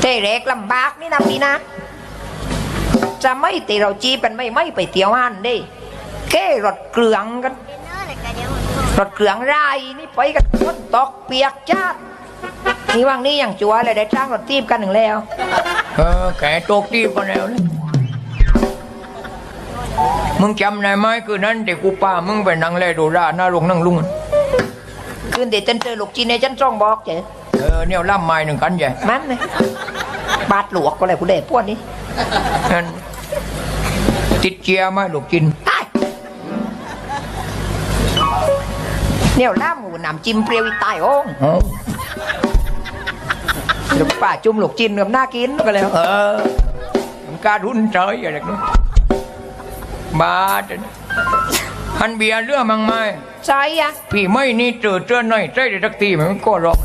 เทเรกลำบากนี่นะพี่นะ จะไม่ตีเราจีบกันไม่ไม่ไปเที่ยวห้านดิแก้รถเกลืองกันรถเกลืองไรนี่ไปกันฝนตกเปียกจ้าดนี่ว่างนี้อย่างจัวเลยได้จ้างรถทีบกันหนึ่งแล้ว เออแกตกตีกันแล้วนะมึงจำได้ไหมคือนั้นเด็กกูป้ามึงไปนั่งเล่ดูราหน้าลงนั่งลุงคืนเดี๋ยวฉันเจอลูกจีนในฉันจ้องบอกเจ๊ เออเนี่ยล่ำไม้หนึ่งกันใหญ่มันเลยบาดหลวกก็เลยผู้เด็พวกนี้นั่นติดเจียไหมลูกจินตายเนี่ยล่าหมูหนำจิ้มเปรี้ยวอีตายโอ้งเอ้าหรือป่าจุ่มลูกจีนกับหน้ากินก็แล้วเออมันการหุ่นเฉยอะไรนี้บาดอันเบียร์เรื่องมังไม้ใช่อะพี่ไม่นี่เจอเจอหน่อยใจเด็กทีมันก็ร้อง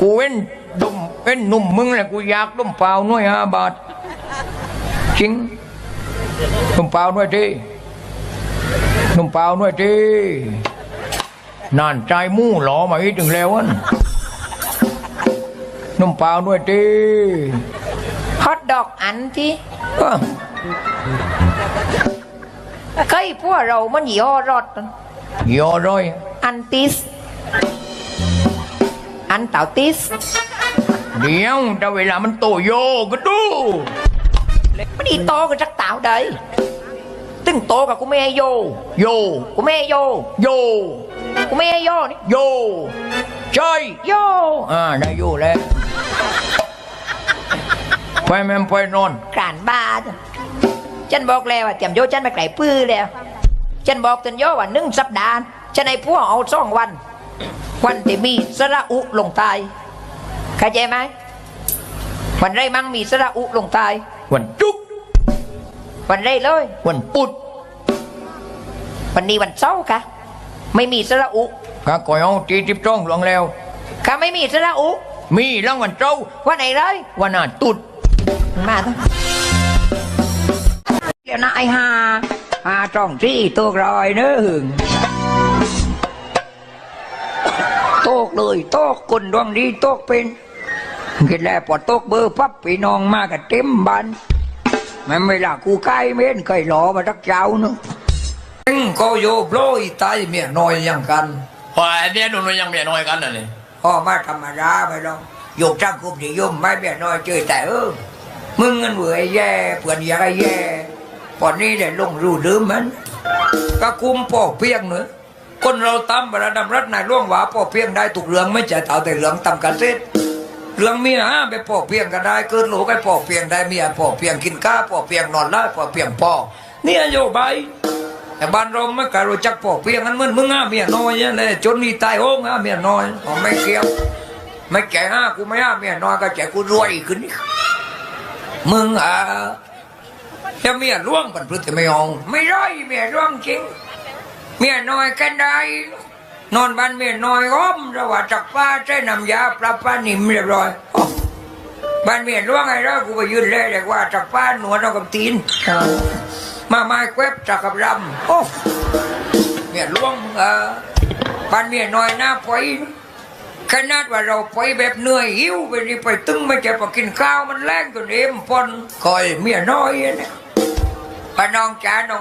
กูเว้นดุมเว้นหนุ่มมึงแหละกูอยากดุมเปล่าหน่วยห้าบาทจริงดุมเปล่าหน่วยทีดุมเปล่าหน่วยทีนานใจมู่หลอมาอีกถึงแล้วอันดุมเปล่าหน่วยทีฮอตดอกอันที่เอ้อเคยพวกเรามันยี่ห้อรถยอร้อย อันติส อันเต่าติสเดี๋ยวแต่เวลามันโตโยก็ดูไม่ได้โตกับจักเต่าใดตึงโตกับกูไม่ให้โย โย กูไม่ให้โย โย กูไม่ให้โยนี่โยใช่โย อ่าได้อยู่แล้วไปแม่มไปนอนกรานบ้าจ้ะฉันบอกแล้วว่าเตรียมโยฉันไปไกลปื้อแล้วฉันบอกตันโยว่าหนึ่งสัปดาห์ฉันให้พวกเอาสองวัน วันที่มีสระอุลงใตายเข้าใจไหมวันไรมั่งมีสระอุลงใตาย วันจุกวันไรเลย วันปุดวันนี้วันเสาร์ค่ะ ไม่มีสระอุข้าก่อยเอาตีทิบจ้องหลวงแล้วค่ะไม่มีสระอุ มีรางวัลเจ้าวันไหนเลย วันอาตุดมาทั้งเดี๋ยวนะไอ้ฮาฮาจ้องที่ตัวรอยเนื้อหึงโต กเลยโตกคนดวงดีโตกเป็นคิดแล้วพอโตกเบอร์ปั๊บพี่น้องมากันเต็มบ้านแม่เวลากูใกล้เม้นเคยหลอมาทักเจ้าเนึงก็โยโบรยตายเมียน้อยยังกันว่าเมียนุ่นยังเมียน้อยกันน่ะนี่พ่อมาธรรมดาไปลองโยกจ้างคุมนิยมไม่เมียน้อยเจอแต่เออมึงเงินเบื่อไอ้แย่เพื่อนอยากไอ้แย่ปอนนี้เดี๋ยวลงรูดืมมันก็คุมพ่อเพียงเนอะ คนเราตำบระดำรัฐนายล่วงหวาพ่อเพียงได้ถูกเรื่องไม่ใช่เต่าแต่เรืองตำกันเสร็จเรื่องเมียฮะไปพ่อเพียงก็ได้เกิดลูกให้พ่อเพียงได้เมียพ่อเพียงกินข้าพ่อเพียงนอนไล่พ่อเพียงพ่อเนี่ยโยบายแต่บ้านเราไม่เคยรู้จักพ่อเพียงนั้นเหมือนมึงห้าเมียน้อยเนี่ยจนนี่ตายโอ้งห้าเมียน้อยอ๋อไม่เกี่ยวไม่แก่ห้ากูไม่ห้าเมียน้อยก็แก่กูรวยขึ้นนี่มึงอะจะเมียร่วงกันพฤติไม่เอาไม่ร้อยเมียร่วงจริง เมียน้อยกันได้ นอนบ้านเมียน้อยอ้อมระหว่าจักป้าใช้น้ำยาปลาป้านิ่มเรียบร้อยโอ้บ้านเมียร่วงไงล่ะกูไปยืนเลยแต่ว่าจักป้าหนวดเอากับตีนมาไม้แควบจักกับรำโอ้เมียร่วงเออบ้านเมียน้อยหน้าปอยขนาดว่าเราไปแบบเหนื่อยหิวไปนี่ไปตึงไม่จะไปกินข้าวมันแรงจนเอ็มพอนคอยเมียน้อยเนี่ยป้าน้องจ๋าน้อง